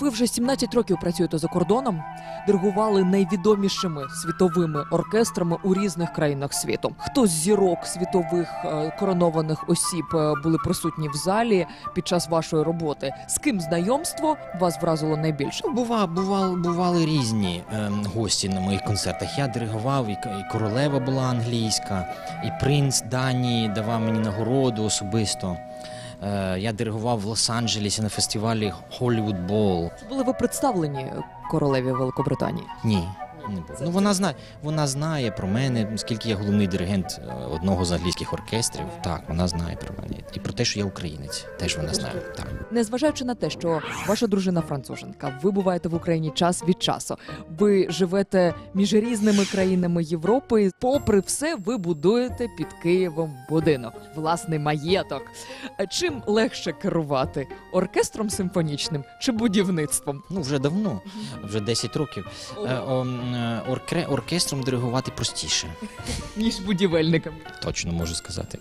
Ви вже 17 років працюєте за кордоном, диригували найвідомішими світовими оркестрами у різних країнах світу. Хто з зірок світових е, коронованих осіб е, були присутні в залі під час вашої роботи? З ким знайомство вас вразило найбільше? Ну, бува, бували, бували різні ем, гості на моїх концертах. Я диригував, і, і королева була англійська, і принц Данії давав мені нагороду особисто. Е, я диригував в Лос-Анджелесі на фестивалі Hollywood Bowl. Чи були ви представлені королеві Великобританії? Ні. Не було. Ну вона знає, вона знає про мене, оскільки я головний диригент е, одного з англійських оркестрів. Так, вона знає про мене. І про те, що я українець, теж вона знає. Так. Незважаючи на те, що ваша дружина француженка, ви буваєте в Україні час від часу. Ви живете між різними країнами Європи. Попри все, ви будуєте під Києвом будинок, власний маєток. Чим легше керувати оркестром симфонічним чи будівництвом? Ну вже давно, вже 10 років. Е, о, е, оркестром диригувати простіше, Ніж будівельниками. точно можу сказати.